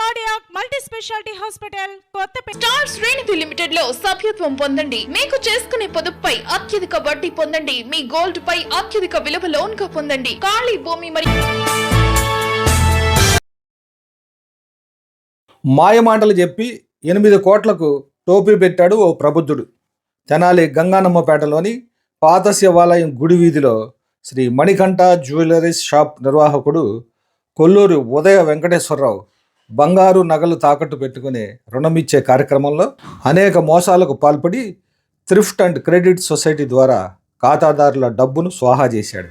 Cardiac multi speciality hospital Kothapeta star శ్రేణిధి లిమిటెడ్లో సభ్యత్వం పొందండి. మీకు చేసుకునే పొదుపుపై అత్యధిక వడ్డీ పొందండి. మీ గోల్డ్ పై అత్యధిక విలువ లోన్గా పొందండి. ఖాళీ భూమి మరియు మాయమాటలు చెప్పి ఎనిమిది కోట్లకు టోపీ పెట్టాడు ఓ ప్రబుద్ధుడు. తెనాలి గంగానమ్మపేటలోని పాత శివాలయం గుడి వీధిలో శ్రీ మణికంఠ జ్యువెలరీస్ షాప్ నిర్వాహకుడు కొల్లూరు ఉదయ వెంకటేశ్వరరావు బంగారు నగలు తాకట్టు పెట్టుకుని రుణమిచ్చే కార్యక్రమంలో అనేక మోసాలకు పాల్పడి థ్రిఫ్ట్ అండ్ క్రెడిట్ సొసైటీ ద్వారా ఖాతాదారుల డబ్బును స్వాహా చేశాడు.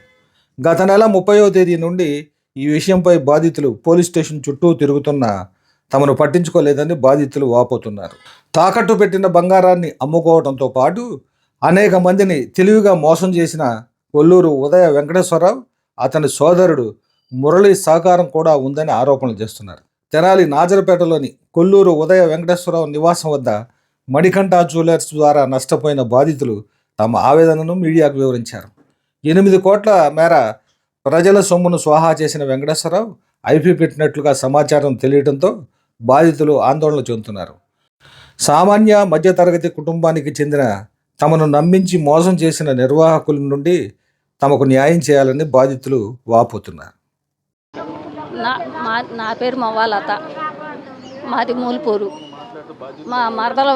గత నెల ముప్పయో తేదీ నుండి ఈ విషయంపై బాధితులు పోలీస్ స్టేషన్ చుట్టూ తిరుగుతున్న తమను పట్టించుకోలేదని బాధితులు వాపోతున్నారు. తాకట్టు పెట్టిన బంగారాన్ని అమ్ముకోవడంతో పాటు అనేక మందిని తెలివిగా మోసం చేసిన కొల్లూరు ఉదయ వెంకటేశ్వరరావు అతని సోదరుడు మురళి సహకారం కూడా ఉందని ఆరోపణలు చేస్తున్నారు. తెనాలి నాజరపేటలోని కొల్లూరు ఉదయ వెంకటేశ్వరరావు నివాసం వద్ద మణికంఠ జ్యువెలర్స్ ద్వారా నష్టపోయిన బాధితులు తమ ఆవేదనను మీడియాకు వివరించారు. ఎనిమిది కోట్ల మేర ప్రజల సొమ్మును స్వాహా చేసిన వెంకటేశ్వరరావు ఐపీ పెట్టినట్లుగా సమాచారం తెలియడంతో బాధితులు ఆందోళన చెందుతున్నారు. సామాన్య మధ్యతరగతి కుటుంబానికి చెందిన తమను నమ్మించి మోసం చేసిన నిర్వాహకుల నుండి తమకు న్యాయం చేయాలని బాధితులు వాపోతున్నారు. నా మా నా పేరు మవ్వాలత. మాది మూలపూరు. మా మరదల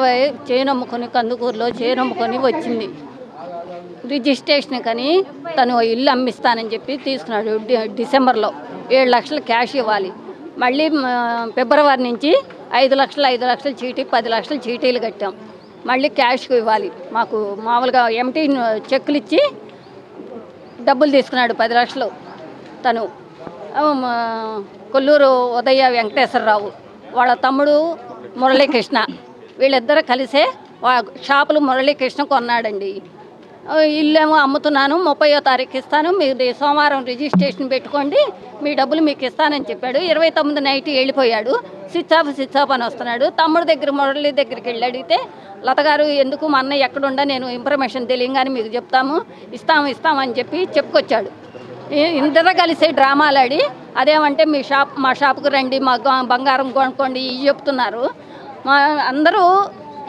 చేను అమ్ముకొని కందుకూరులో చేను అమ్ముకొని వచ్చింది. రిజిస్ట్రేషన్ కానీ తను ఇల్లు అమ్మిస్తానని చెప్పి తీసుకున్నాడు డి- డిసెంబర్లో. ఏడు లక్షలు క్యాష్ ఇవ్వాలి. మళ్ళీ ఫిబ్రవరి నుంచి ఐదు లక్షలు ఐదు లక్షలు చీటీ పది లక్షలు చీటీలు కట్టాం. మళ్ళీ క్యాష్ ఇవ్వాలి. మాకు మామూలుగా ఎంటీ చెక్కులు ఇచ్చి డబ్బులు తీసుకున్నాడు పది లక్షలు తను. కొల్లూరు ఉదయ వెంకటేశ్వరరావు. వాళ్ళ తమ్ముడు మురళీకృష్ణ. వీళ్ళిద్దరు కలిసే వా- షాపులు మురళీకృష్ణ కొన్నాడండి. ఇల్లేమో అమ్ముతున్నాను ముప్పయో తారీఖు ఇస్తాను మీరు సోమవారం రిజిస్ట్రేషన్ పెట్టుకోండి మీ డబ్బులు మీకు ఇస్తానని చెప్పాడు. ఇరవై తొమ్మిది నైట్ వెళ్ళిపోయాడు. స్విచ్ ఆఫ్ స్విచ్ ఆఫ్ అని వస్తున్నాడు. తమ్ముడు దగ్గర మురళి దగ్గరికి వెళ్ళి అడిగితే లతగారు ఎందుకు మా అన్నయ్య ఎక్కడుండా నేను ఇన్ఫర్మేషన్ తెలియగానే మీకు చెప్తాము ఇస్తాము ఇస్తామని అని చెప్పి చెప్పుకొచ్చాడు. ఈ- కలిసే కలిసి డ్రామాలు ఆడి అదేమంటే మీ షాప్ మా షాప్కి రండి మా బంగారం కొనుక్కోండి ఇవి చెప్తున్నారు. మా అందరూ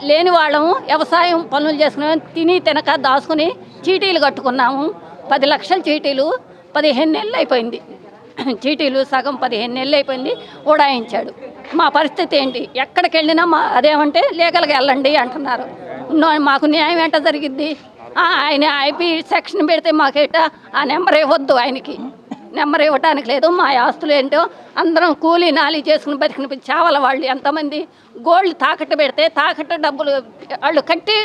లేని వాళ్ళము వ్యవసాయం పనులు చేసుకుని తిని తినక దాచుకుని చీటీలు కట్టుకున్నాము. పది లక్షల చీటీలు పదిహేను నెలలు అయిపోయింది. చీటీలు సగం పదిహేను నెలలు అయిపోయింది ఉడాయించాడు. మా పరిస్థితి ఏంటి? ఎక్కడికి వెళ్ళినా మా అదేమంటే లీగల్గా వెళ్ళండి అంటున్నారు. మాకు న్యాయం ఏంట జరిగిద్ది? ఆయన ఐపీ సెక్షన్ పెడితే మాకేట ఆ నెంబర్ ఇవ్వద్దు ఆయనకి. నెంబర్ ఇవ్వటానికి లేదు మా ఆస్తులు ఏంటో అందరం కూలీ నాలి చేసుకుని బతికిన చావల వాళ్ళు ఎంతమంది? గోల్డ్ తాకట్టు పెడితే తాకట్టు డబ్బులు వాళ్ళు కట్టి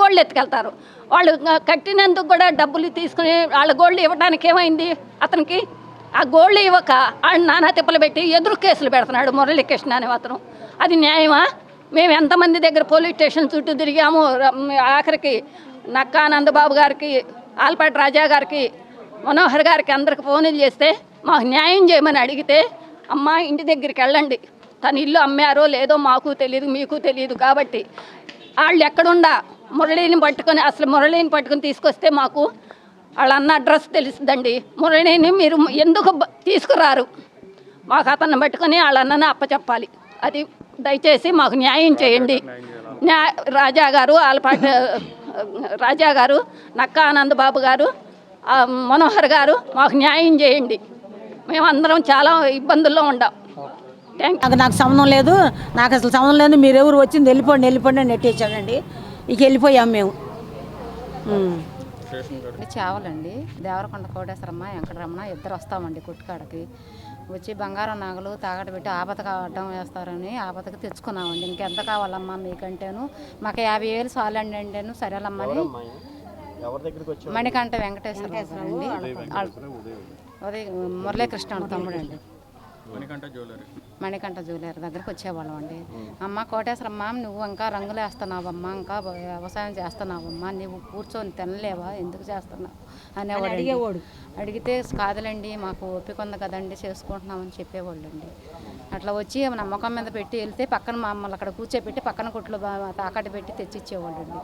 గోల్డ్ ఎత్తుకెళ్తారు. వాళ్ళు కట్టినందుకు కూడా డబ్బులు తీసుకుని వాళ్ళ గోల్డ్ ఇవ్వడానికి ఏమైంది అతనికి? ఆ గోల్డ్ ఇవ్వక వాళ్ళు నానా తిప్పలు పెట్టి ఎదురు కేసులు పెడుతున్నాడు మురళీకృష్ణ అనే అతను అది న్యాయమా? మేము ఎంతమంది దగ్గర పోలీస్ స్టేషన్ చుట్టూ తిరిగాము ఆఖరికి నక్కానంద బాబు గారికి ఆల్పాటి రాజా గారికి మనోహర్ గారికి అందరికి ఫోన్లు చేస్తే మాకు న్యాయం చేయమని అడిగితే అమ్మ ఇంటి దగ్గరికి వెళ్ళండి. తన ఇల్లు అమ్మారో లేదో మాకు తెలియదు మీకు తెలియదు కాబట్టి. వాళ్ళు ఎక్కడుండా? మురళిని పట్టుకొని అసలు మురళిని పట్టుకొని తీసుకొస్తే మాకు వాళ్ళ అన్న అడ్రస్ తెలుస్తుందండి. మురళిని మీరు ఎందుకు తీసుకురారు? మాకు అతన్ని పట్టుకొని వాళ్ళ అన్నని అప్పచెప్పాలి. అది దయచేసి మాకు న్యాయం చేయండి. న్యా రాజా గారు ఆలపాటి రాజా గారు నక్కా ఆనంద్ బాబు గారు మనోహర్ గారు మాకు న్యాయం చేయండి. మేమందరం చాలా ఇబ్బందుల్లో ఉండాం. థ్యాంక్ నాకు నాకు సంబంధం లేదు. నాకు అసలు సంబంధం లేదు. మీరు ఎవరు వచ్చింది వెళ్ళిపోండి వెళ్ళిపోండి అని నెట్టేసాడండి ఇక వెళ్ళిపోయాం మేము. చావలండి. దేవరకొండ కోటేశ్వరమ్మ వెంకటరమణ ఇద్దరు వస్తామండి కుట్టుకాడకి. వచ్చి బంగారం నగలు తాగట పెట్టి ఆపతకు అడ్డం వేస్తారని ఆపతకు తెచ్చుకున్నామండి. ఇంకెంత కావాలమ్మా మీకంటేను. మాకు యాభై వేలు చాలండి అంటేను. సరేలమ్మని మణికంఠ వెంకటేశ్వర అండి. ఉదయ్ మురళీకృష్ణ తమ్ముడు అండి. మణికంఠ జ్యువెలరీ. దగ్గరకు వచ్చేవాళ్ళం అండి. అమ్మ కోటేశ్వరమ్మ నువ్వు ఇంకా రంగులు వేస్తున్నావమ్మా ఇంకా వ్యవసాయం చేస్తున్నావమ్మా నువ్వు కూర్చొని తినలేవా ఎందుకు చేస్తున్నావు? అనేవాడు అడిగేవాడు. అడిగితే కాదులండి మాకు ఓపిక ఉంది కదండి చేసుకుంటున్నామని చెప్పేవాళ్ళు అండి అట్లా వచ్చి నమ్మకం మీద పెట్టి వెళ్తే పక్కన మమ్మల్ని అక్కడ కూర్చోబెట్టి పక్కన కొట్లు బా- తాకట్టు పెట్టి తెచ్చిచ్చేవాళ్ళు అండి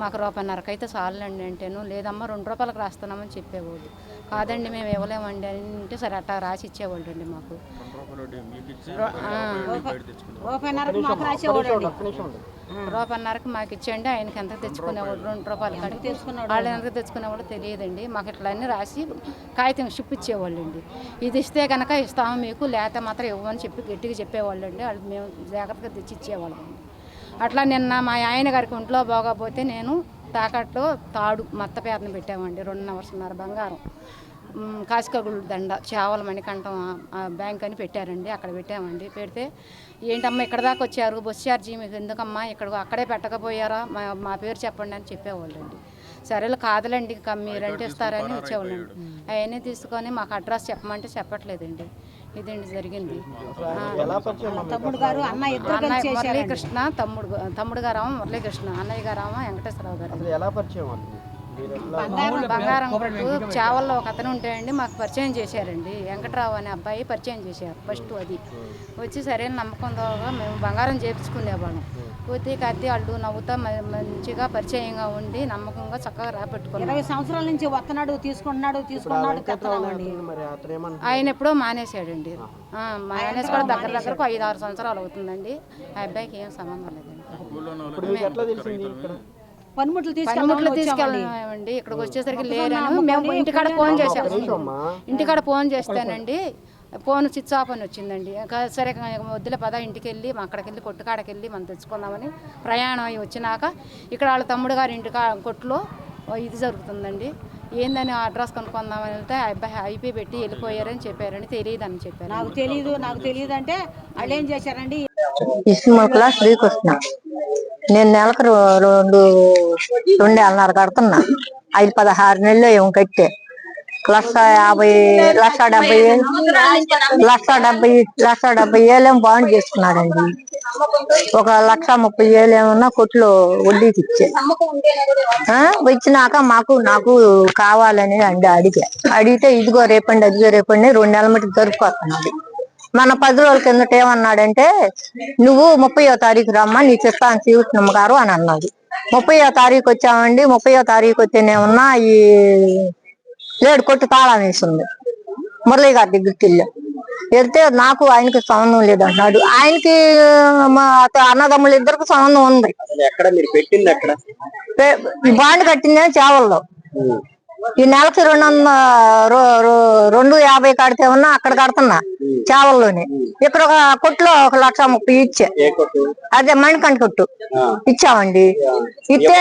మాకు రూపాయిన్నరకైతే చాలండి అంటేను లేదమ్మా రెండు రూపాయలకు రాస్తున్నామని చెప్పేవాళ్ళు. కాదండి మేము ఇవ్వలేమండి అని అంటే సరే అట్టా రాసి ఇచ్చేవాళ్ళు అండి మాకు రూపాయిన్నరకు రూపాయన్నరకు మాకు ఇచ్చేయండి. ఆయనకి ఎంత తెచ్చుకునేవాడు రెండు రూపాయలు కాడికి తెచ్చుకున్నాడు? వాళ్ళు ఎంత తెచ్చుకునేవాడు తెలియదండి. మాకు ఇట్లా అన్ని రాసి కాగితం షిప్ ఇచ్చేవాళ్ళు అండి ఇది ఇస్తే కనుక ఇస్తాము మీకు లేకపోతే మాత్రం ఇవ్వమని చెప్పి గట్టిగా చెప్పేవాళ్ళు అండి వాళ్ళు మేము జాగ్రత్తగా తెచ్చి ఇచ్చేవాళ్ళం అట్లా నిన్న మా ఆయన గారికి ఒంట్లో బాగోపోతే నేను తాకట్లో తాడు మత్త పేరుని పెట్టామండి రెండు నవర్సున్నర బంగారం కాసికగుళ్ళు దండ చేవల మణికంఠం బ్యాంక్ అని పెట్టారండి అక్కడ పెట్టామండి. పెడితే ఏంటమ్మా ఇక్కడ దాకా వచ్చారు? బస్ ఛార్జీ మీకు ఎందుకమ్మా? ఇక్కడ అక్కడే పెట్టకపోయారా? మా మా పేరు చెప్పండి అని చెప్పేవాళ్ళండి. సరేలే కాదులేండి ఇంకా మీరంటే ఇస్తారని వచ్చేవాళ్ళండి అవన్నీ తీసుకొని మాకు అడ్రస్ చెప్పమంటే చెప్పట్లేదండి. ఇదండి జరిగింది. తమ్ముడు గారు అన్న మురళీకృష్ణ తమ్ముడు తమ్ముడు గారామ మురళీకృష్ణ అన్నయ్య గారామ వెంకటేశ్వరరావు గారు. ఎలా పరిచయం బంగారం చావల్లో ఒక అతను ఉంటాయండి మాకు పరిచయం చేశారండి. వెంకట్రావు అనే అబ్బాయి పరిచయం చేశారు ఫస్ట్ అది. వచ్చి సరైన నమ్మకంతో మేము బంగారం చేపించుకునేవాళ్ళం. పోతే కత్తి అల్లు నవ్వుతా మంచిగా పరిచయంగా ఉండి నమ్మకంగా చక్కగా రాపెట్టుకున్నాం ఇరవై సంవత్సరాల నుంచి వస్తున్నాడు తీసుకుంటున్నాడు తీసుకున్నాడు ఆయన ఎప్పుడో మానేశాడండి. ఆ, మానేసి కూడా దగ్గర దగ్గరకు ఐదు ఆరు సంవత్సరాలు అవుతుందండి. ఆ అబ్బాయికి ఏం సంబంధం లేదండి. పనిముట్లు పనిముట్లు తీసుకెళ్ళామండి. ఇక్కడికి వచ్చేసరికి లేరని మేము ఇంటికాడ ఫోన్ చేసాము ఇంటికాడ ఫోన్ చేస్తానండి. ఫోన్ స్విచ్ ఆఫ్ అని వచ్చిందండి. ఇంకా సరే వద్దులే పద ఇంటికి వెళ్ళి మా అక్కడికి వెళ్ళి కొట్టుకాడకి వెళ్ళి మనం తెచ్చుకుందామని ప్రయాణం అయ్యి వచ్చినాక ఇక్కడ వాళ్ళ తమ్ముడు గారి ఇంటి కొట్టులో ఇది జరుగుతుందండి. ఏందని అడ్రస్ కొనుక్కుందామని వెళ్తే ఆ అబ్బాయి ఐపీ పెట్టి వెళ్ళిపోయారని చెప్పారని తెలియదని చెప్పారు నాకు తెలియదు నాకు తెలియదు అంటే వాళ్ళు ఏం చేశారండి? శ్రీకృష్ణ. నేను నెలకు రెండు రెండు నెలన్నర కడుతున్నా. ఐదు పదహారు నెలలు ఏమి కట్టే. లక్ష యాభై లక్ష డెబ్బై వేలు లక్ష డెబ్బై లక్ష డెబ్బై వేలేమో బాండ్ చేసుకున్నాడండి. ఒక లక్ష ముప్పై వేలు ఏమన్నా కొట్లు వడ్డీకి ఇచ్చే. వచ్చినాక ఇచ్చినాక మాకు నాకు కావాలని అండి అడిగా. అడిగితే ఇదిగో రేపండి అదిగో రేపండి రెండు నెలల మటుకు దొరికిపోతున్నాడు మన పది రోజుల కిందట ఏమన్నాడంటే నువ్వు ముప్పయో తారీఖు రమ్మా నీ చెప్తాను శ్రీకృష్ణమ్మ గారు అని అన్నాడు. ముప్పయో తారీఖు వచ్చామండి. ముప్పయో తారీఖు వచ్చేనేమన్నా ఈ లేడు కొట్టు తాళం వేసింది. మురళి గారి దగ్గరికి వెళ్ళాం. వెళ్తే నాకు ఆయనకి సంబంధం లేదంటున్నాడు. ఆయనకి మా అత- అన్నదమ్ములు ఇద్దరికి సంబంధం ఉంది. బాండ్ కట్టిందే చేవల్లో. ఈ నెలకి రెండు వంద రో- రో- రెండు యాభై కడితే ఉన్నా అక్కడ కడుతున్నా. చేవల్లోనే. ఇక్కడ ఒక కొట్లో ఒక లక్ష ముప్పై ఇచ్చా. అదే మణికంఠ కొట్టు. ఇచ్చామండి. ఇస్తే?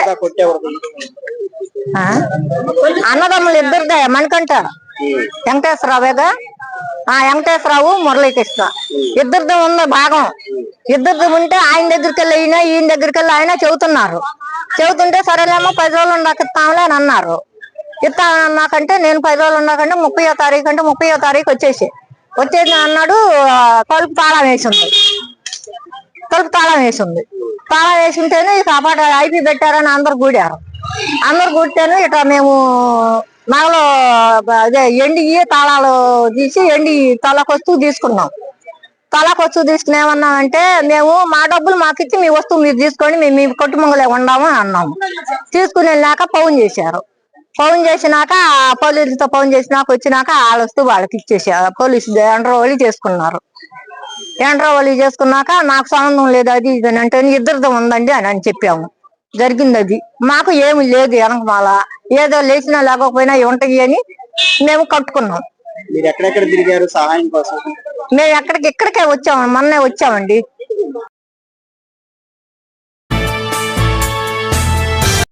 అన్నదమ్ములు ఇద్దరిదే మణికంఠ. వెంకటేశ్వరరావేగా ఆ వెంకటేశ్వరరావు మురళీకృష్ణ. ఇద్దరిది ఉంది భాగం. ఇద్దరిది ఉంటే ఆయన దగ్గరికి వెళ్ళి ఈయన ఈయన దగ్గరికి వెళ్ళి ఆయన చెబుతున్నారు. చెబుతుంటే సరేలేమో పది రోజులు ఉన్నాక ఇస్తాంలే అని అన్నారు. ఇస్తానన్నాకంటే నేను పది రోజులు ఉన్నాకంటే ముప్పయో తారీఖు అంటే ముప్పయో తారీఖు వచ్చేసి వచ్చేది అన్నాడు కలుపు తలుపు తాళం వేసి ఉంది తలుపు తాళం వేసి ఉంది తాళం వేసి ఉంటేనే ఇక ఐపీ పెట్టారని అందరు కూడారు అందరు కూడితేనే ఇట్లా మేము నగలు అదే ఎండి తాళాలు తీసి ఎండి తలకొస్తూ తీసుకున్నాం. తలకొస్తూ తీసుకుని ఏమన్నామంటే మేము మా డబ్బులు మాకు ఇచ్చి మీ వస్తువు మీరు తీసుకోండి మేము మీ కుటుంబంలో ఉండాము అని అన్నాము. తీసుకుని వెళ్ళాక ఫోన్ చేశారు. ఫోన్ చేసినాక పోలీసులతో ఫోన్ చేసినాక వచ్చినాక వాళ్ళ వస్తువు వాళ్ళకి ఇచ్చేసారు పోలీసు ఎండ్రోవలి చేసుకున్నారు. ఎండ్రోవలి చేసుకున్నాక నాకు సంబంధం లేదు అది ఇది అని అంటే ఇద్దరితో ఉందండి అని అని చెప్పాము. జరిగింది అది. మాకు ఏమి లేదు వెనకమాల. ఏదో లేచినా లేకపోయినా ఉంటాయి అని మేము కట్టుకున్నాం. మీరు ఎక్కడెక్కడ తిరిగారు సహాయం కోసం? మేము ఎక్కడికి ఇక్కడికే వచ్చాము మొన్నే వచ్చామండి.